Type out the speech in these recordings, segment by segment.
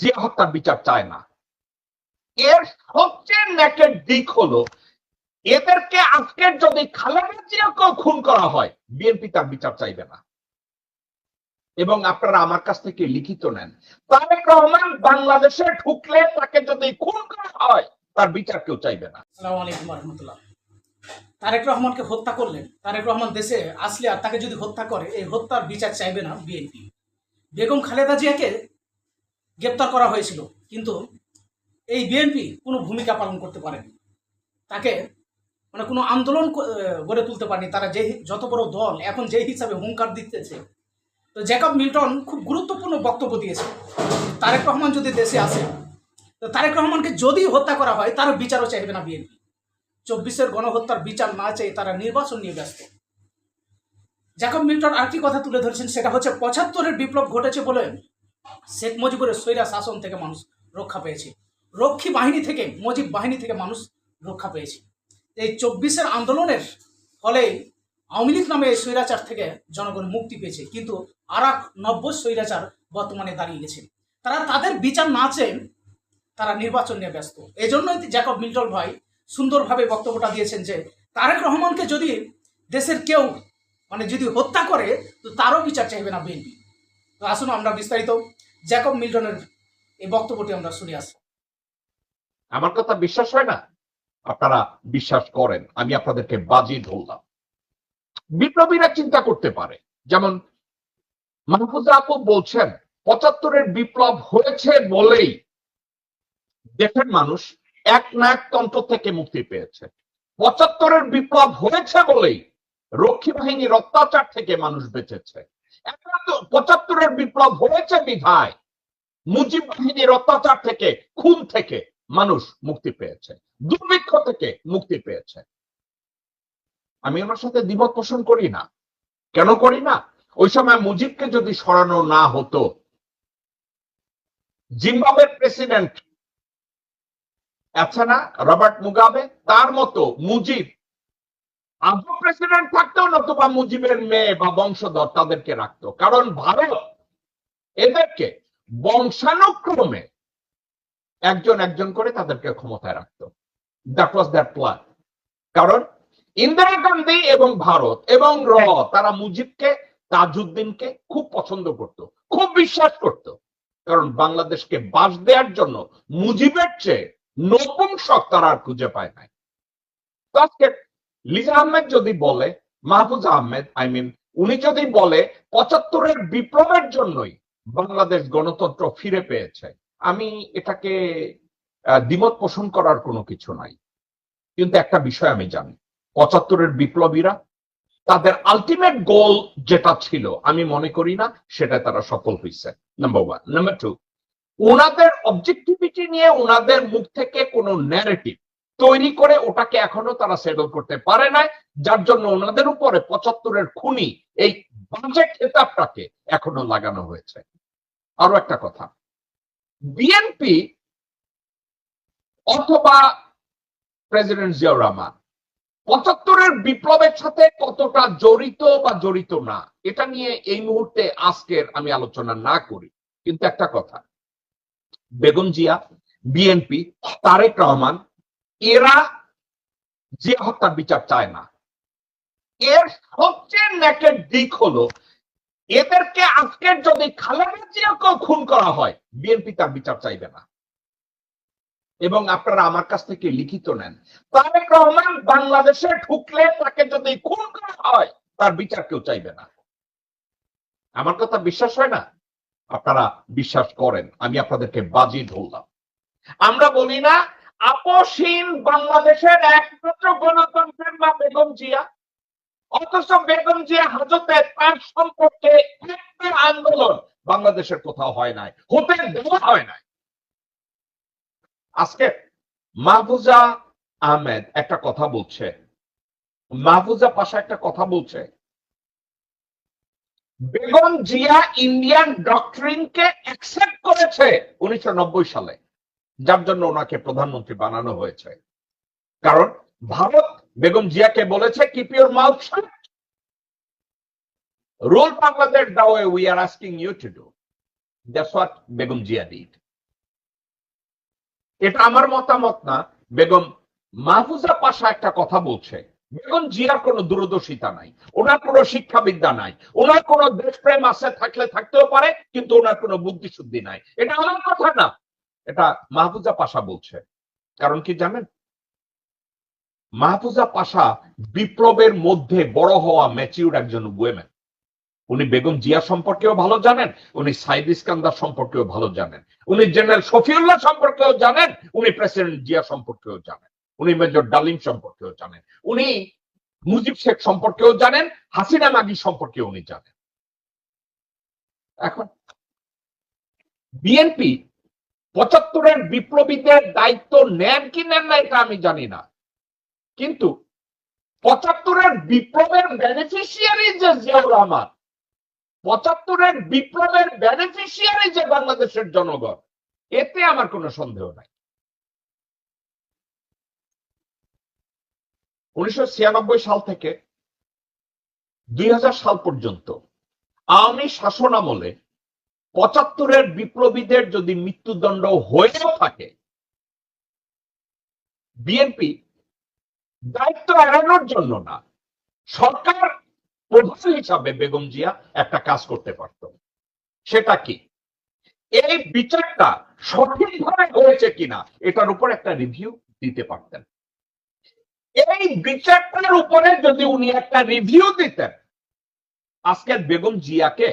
যে হত্যার বিচার চায় না। এর সবচেয়ে নেকের দিক হলো, এদেরকে আজকের যদি খালেদা জিয়াকেও খুন করা হয়, বিএনপি তার বিচার চাইবে না। এবং আপনারা আমার কাছ থেকে লিখিত নেন, তারেক রহমান বাংলাদেশে ঢুকলে তাকে যদি খুন করা হয়, তার বিচার কেউ চাইবে না। তারেক রহমানকে হত্যা করলেন, তারেক রহমান দেশে আসলে আর তাকে যদি হত্যা করে, এই হত্যার বিচার চাইবে না বিএনপি। বেগম খালেদা জিয়াকে গ্রেপ্তার করা হয়েছিল, কিন্তু এই বিএনপি কোনো ভূমিকা পালন করতে পারেনি। তাকে মানে কোনো আন্দোলন ক- গড়ে তুলতে পারেনি। তারা যে যত বড় দল, এখন যে হিসাবে হুঙ্কার দিতেছে। তো জ্যাকব মিল্টন খুব গুরুত্বপূর্ণ বক্তব্য দিয়েছে। তারেক রহমান যদি দেশে আসে, তো তারেক রহমানকে যদি হত্যা করা হয় তার বিচারও চাইবে না বিএনপি। চব্বিশের গণহত্যার বিচার না চাই তারা নির্বাচন নিয়ে ব্যস্ত। জ্যাকব মিল্টন আর আরেকটি কথা তুলে ধরেছেন, সেটা হচ্ছে পঁচাত্তরের বিপ্লব ঘটেছে বলে শেখ মুজিবুরের স্বৈরা শাসন থেকে মানুষ রক্ষা পেয়েছে। রক্ষী বাহিনী থেকে, মুজিব বাহিনী থেকে মানুষ রক্ষা পেয়েছে। এই চব্বিশের আন্দোলনের ফলে আওয়ামী লীগ নামে এই স্বৈরাচার থেকে জনগণ মুক্তি পেয়েছে। কিন্তু আর এক নব্য স্বৈরাচার বর্তমানে দাঁড়িয়ে গেছে। তারা তাদের বিচার না চেয়ে তারা নির্বাচন নিয়ে ব্যস্ত। এই জন্যই জ্যাকব মিল্টন ভাই সুন্দরভাবে বক্তব্যটা দিয়েছেন যে, তারেক রহমানকে যদি দেশের কেউ মানে যদি হত্যা করে, তো তারও বিচার চাইবে না বিএনপি। তো আসুন আমরা বিস্তারিত জ্যাকব মিল্টনের এই বক্তব্যটি আমরা শুনে আসি। আমার কথা বিশ্বাস হয় না? আপনারা বিশ্বাস করেন, আমি আপনাদেরকে বাজি ধরলাম। বিপ্লবীরা চিন্তা করতে পারে, যেমন মাহফুজা আপু বলছেন, পঁচাত্তরের বিপ্লব হয়েছে বলেই দেশের মানুষ এক নায়কতন্ত্র থেকে মুক্তি পেয়েছে। পঁচাত্তরের বিপ্লব হয়েছে বলেই রক্ষী বাহিনীর অত্যাচার থেকে মানুষ বেঁচেছে। পঁচাত্তরের বিপ্লব হয়েছে বিধায়। মুজিব বাহিনীর অত্যাচার থেকে, খুন থেকে মানুষ মুক্তি পেয়েছে। দুর্ভিক্ষ থেকে মুক্তি পেয়েছে। আমি ওনার সাথে দ্বিমত পোষণ করি না। কেন করি না? ওই সময় মুজিবকে যদি সরানো না হতো জিম্বাবের প্রেসিডেন্ট আছে না রবার্ট মুগাবে তার মতো মুজিব আজও প্রেসিডেন্ট থাকতেও নতুবা মুজিবের মেয়ে বা বংশধর তাদেরকে রাখতো। কারণ ভারত এদেরকে বংশানুক্রমে একজন একজন করে তাদেরকে ক্ষমতায় রাখতো। দ্যাট ওয়াজ দ্যাট প্ল্যান কারণ ইন্দিরা গান্ধী এবং ভারত এবং র, তারা মুজিবকে, তাজউদ্দিনকে খুব পছন্দ করত, খুব বিশ্বাস করত। কারণ বাংলাদেশকে বাস দেওয়ার জন্য মুজিবের চেয়ে নপুংসক তারা আর খুঁজে পায় নাই। লিজা আহমেদ যদি বলে, মাহফুজ আহমেদ আই মিন উনি যদি বলে, পঁচাত্তরের বিপ্লবের জন্যই বাংলাদেশ গণতন্ত্র ফিরে পেয়েছে, আমি এটাকে দ্বিমত পোষণ করার কোনো কিছু নাই। কিন্তু একটা বিষয় আমি জানি, পঁচাত্তরের বিপ্লবীরা, তাদের আলটিমেট গোল যেটা ছিল, আমি মনে করি না, সেটা তারা সফল হয়েছে নাম্বার ওয়ান নাম্বার টু ওনাদের অবজেক্টিভিটি নিয়ে ওনাদের মুখ থেকে কোনো ন্যারেটিভ তৈরি করে ওটাকে এখনও তারা সেটল করতে পারে নাই, যার জন্য ওনাদের উপরে পঁচাত্তরের খুনি এই বাজে খেতাবটাকে এখনও লাগানো হয়েছে। আরও একটা কথা বিএনপি অথবা প্রেসিডেন্ট জিয়াউর রহমান, পঁচাত্তরের বিপ্লবের সাথে কতটা জড়িত বা জড়িত না, এটা নিয়ে এই মুহূর্তে আজকের আমি আলোচনা না করি। কিন্তু একটা কথা, বেগম জিয়া বিএনপি তারেক রহমান এরা যে হত্যার বিচার চায় না। এর সবচেয়ে নেকের দিক হলো, এদেরকে আজকের যদি খালেদা জিয়াকেও খুন করা হয়, বিএনপি তার বিচার চাইবে না। এবং আপনারা আমার কাছ থেকে লিখিত নেন, তারেক রহমান বাংলাদেশে ঢুকলে তাকে যদি খুন করা হয়, তার বিচার কেউ চাইবে না। আমার কথা বিশ্বাস হয় না? আপনারা বিশ্বাস করেন, আমি আপনাদেরকে বাজি ধরলাম। আমরা বলি না আপসহীন বাংলাদেশের একমাত্র গণতন্ত্রের মা বেগম জিয়া। অথচ বেগম জিয়া হাজতে তার সম্পর্কে একটা আন্দোলন, বাংলাদেশের কোথাও হয় নাই হতে দেওয়া হয় নাই। আজকে মাহফুজা আহমেদ একটা কথা বলছে। মাহফুজা পাশা একটা কথা বলছে। বেগম জিয়া ইন্ডিয়ান ডক্টরিনকে অ্যাকসেপ্ট করেছে উনিশশো নব্বই সালে। যার জন্য ওনাকে প্রধানমন্ত্রী বানানো হয়েছে। কারণ ভারত বেগম জিয়াকে বলেছে keep your mouth shut rule Bangladesh the way we are asking you to do that's what Begum Zia did এটা আমার মতামত না। বেগম মাহফুজা পাশা একটা কথা বলছে। বেগম জিয়ার কোনো দূরদর্শিতা নাই। ওনার কোনো শিক্ষাবিদ্যা নাই। ওনার কোনো দেশপ্রেম আছে থাকলে থাকতেও পারে, কিন্তু ওনার কোনো বুদ্ধিশুদ্ধি নাই। এটা আমার কথা না। এটা মাহফুজা পাশা বলছে। কারণ কি জানেন? মাহফুজা পাশা বিপ্লবের মধ্যে বড় হওয়া ম্যাচিউর একজন ওয়েমেন উনি বেগম জিয়া সম্পর্কেও ভালো জানেন, উনি সাইদ ইস্কান্দার সম্পর্কেও ভালো জানেন, উনি জেনারেল শফিউল্লাহ সম্পর্কেও জানেন, উনি প্রেসিডেন্ট জিয়া সম্পর্কেও জানেন, উনি মেজর ডালিম সম্পর্কেও জানেন, উনি মুজিব শেখ সম্পর্কেও জানেন, হাসিনা মাগি সম্পর্কেও উনি জানেন। এখন, বিএনপি পঁচাত্তরের বিপ্লবীদের দায়িত্ব নেন কি নেন না, এটা আমি জানি না। কিন্তু পঁচাত্তরের বিপ্লবের বেনিফিশিয়ারি যে জিয়াউর রহমান পঁচাত্তরের বিপ্লবের বেনিফিশিয়ারি যে বাংলাদেশের জনগণ, এতে আমার কোনো সন্দেহ নাই। উনিশশো ছিয়ানব্বই সাল থেকে দুই হাজার সাল পর্যন্ত আওয়ামী শাসন আমলে পঁচাত্তরের বিপ্লবীদের যদি মৃত্যুদণ্ড হয়েও থাকে, বিএনপি দায়িত্ব এড়ানোর জন্য না, সরকার প্রধান হিসাবে বেগম জিয়া একটা কাজ করতে পারত। সেটা কি? এই বিচারটা সঠিকভাবে হয়েছে কিনা, এটার উপর একটা রিভিউ দিতে পারতেন। এই বিচারটার উপরে যদি উনি একটা রিভিউ দিতেন, আজকের বেগম জিয়াকে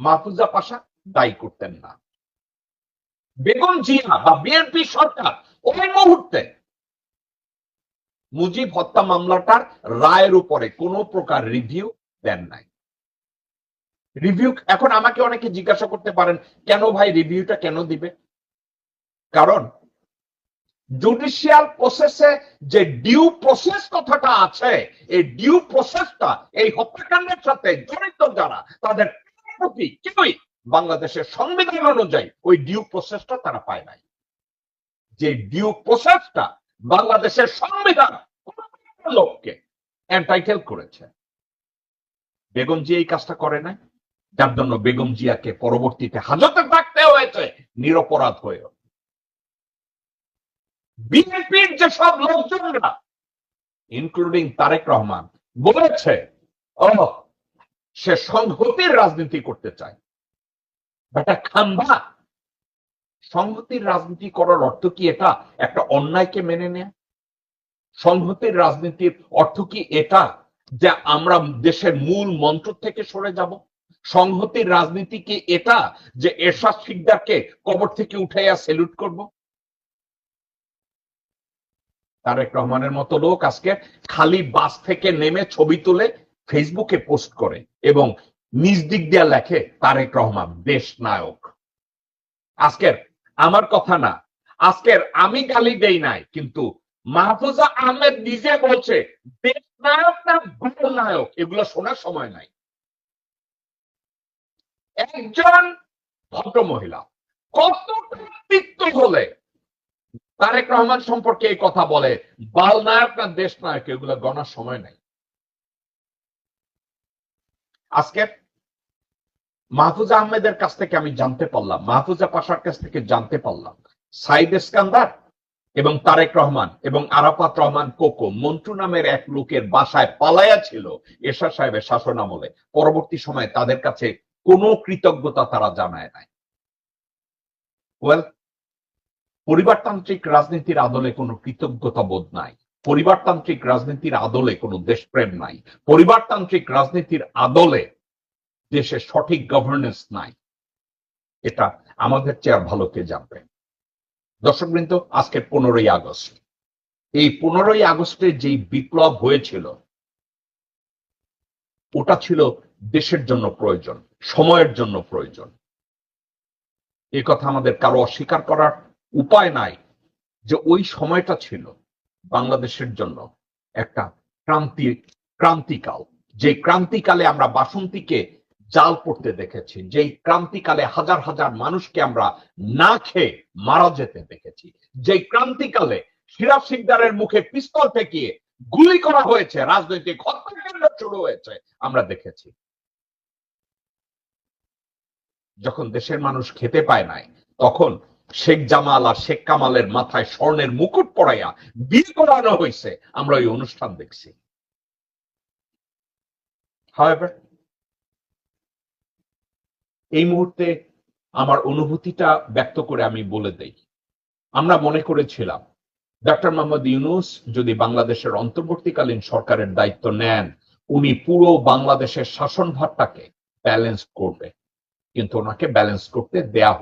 মাহফুজা পাশা দায়ী করতেন না। বেগম জিয়া বা বিএনপি সরকার ওই মুহূর্তে মুজিব হত্যা মামলাটার রায়ের উপরে কোনো প্রকার রিভিউ দেন নাই। রিভিউ এখন আমাকে অনেকে জিজ্ঞাসা করতে পারেন, কেন ভাই রিভিউটা কেন দিবে? কারণ জুডিশিয়াল প্রসেসে যে ডিউ প্রসেস কথাটা আছে, এই ডিউ প্রসেসটা এই হত্যাকাণ্ডের সাথে জড়িত যারা, তাদের প্রতি কেউই। বাংলাদেশের সংবিধান অনুযায়ী ওই ডিউ প্রসেসটা তারা পায় নাই। যে ডিউ প্রসেসটা বাংলাদেশের সংবিধান লোককে এন্টাইটেল করেছে। বেগম জি এই কাজটা করে নাই। যার জন্য বেগম জিয়াকে পরবর্তীতে হাজতে থাকতে হয়েছে, নিরপরাধ হয়েও। বিএনপির যেসব লোকজনরা ইনক্লুডিং তারেক রহমান, বলেছে সে সংহতির রাজনীতি করতে চায়। বেটা খাম্বা, সংহতির রাজনীতি করার অর্থ কি এটা? একটা অন্যায়কে মেনে নেয়া। সংহতির রাজনীতির অর্থ কি এটা? যে আমরা দেশের মূল মন্ত্র থেকে সরে যাব। সংহতির রাজনীতি কি এটা? যে এরশাদ শিকদারকে কবর থেকে উঠাইয়া সেলুট করব। তারেক রহমানের মতো লোক আজকে খালি বাস থেকে নেমে ছবি তুলে ফেসবুকে পোস্ট করে এবং নিজ দিক দিয়া লেখে তারেক রহমান, দেশ নায়ক। আজকের আমার কথা না, আজকের আমি গালি দেই নাই, কিন্তু মাহফুজা আহমেদ নিজে বলছে, দেশ নায়ক না বাল নায়ক? এগুলো শোনার সময় নাই। একজন ভদ্র মহিলা, কত তিক্ত হলে তারেক রহমান সম্পর্কে এই কথা বলে, বাল নায়ক না দেশ নায়ক? এগুলো গণার সময় নাই। আজকে মাহফুজা আহমেদের কাছ থেকে আমি জানতে পারলাম, মাহফুজা পাশার কাছ থেকে জানতে পারলাম। সাইদ ইস্কান্দার এবং তারেক রহমান এবং আরাফাত রহমান কোকো মন্টু নামের এক লোকের বাসায় পালায়া ছিল এরশাদ সাহেবের শাসন আমলে। পরবর্তী সময়ে তাদের কাছে কোনো কৃতজ্ঞতা তারা জানায় নাই। ওয়েল পরিবারতান্ত্রিক রাজনীতির আদলে কোনো কৃতজ্ঞতা বোধ নাই। পরিবারতান্ত্রিক রাজনীতির আদলে কোনো দেশপ্রেম নাই। পরিবারতান্ত্রিক রাজনীতির আদলে দেশে সঠিক গভর্নেন্স নাই। এটা আমাদের চেয়ে আর ভালো কে জানবে? দর্শকবৃন্দ, আজকে পনেরোই আগস্ট। এই পনেরোই আগস্টে যেই বিপ্লব হয়েছিল, ওটা ছিল দেশের জন্য প্রয়োজন, সময়ের জন্য প্রয়োজন। এ কথা আমাদের কারও অস্বীকার করার উপায় নাই যে ওই সময়টা ছিল। বাংলাদেশের জন্য একটা ক্রান্তি, ক্রান্তিকাল। যে ক্রান্তিকালে আমরা বাসন্তীকে জাল পড়তে দেখেছি, যেই ক্রান্তিকালে হাজার হাজার মানুষকে আমরা না খেয়ে মারা যেতে দেখেছি, যেই ক্রান্তিকালে সিরাজ সিকদারের মুখে পিস্তল ঠেকিয়ে গুলি করা হয়েছে, রাজনৈতিক হত্যাকাণ্ড শুরু হয়েছে, আমরা দেখেছি। যখন দেশের মানুষ খেতে পায় নাই, তখন শেখ জামাল আর শেখ কামালের মাথায় স্বর্ণের মুকুট পড়াইয়া বিয়ে করানো হয়েছে আমরা ওই অনুষ্ঠান দেখছি। এই মুহূর্তে আমার অনুভূতিটা ব্যক্ত করে আমি বলে দেই। আমরা মনে করেছিলাম ডক্টর মোহাম্মদ ইউনুস যদি বাংলাদেশের অন্তর্বর্তীকালীন সরকারের দায়িত্ব নেন, উনি পুরো বাংলাদেশের শাসনভারটাকে ব্যালেন্স করবে। কিন্তু ওনাকে ব্যালেন্স করতে দেয়া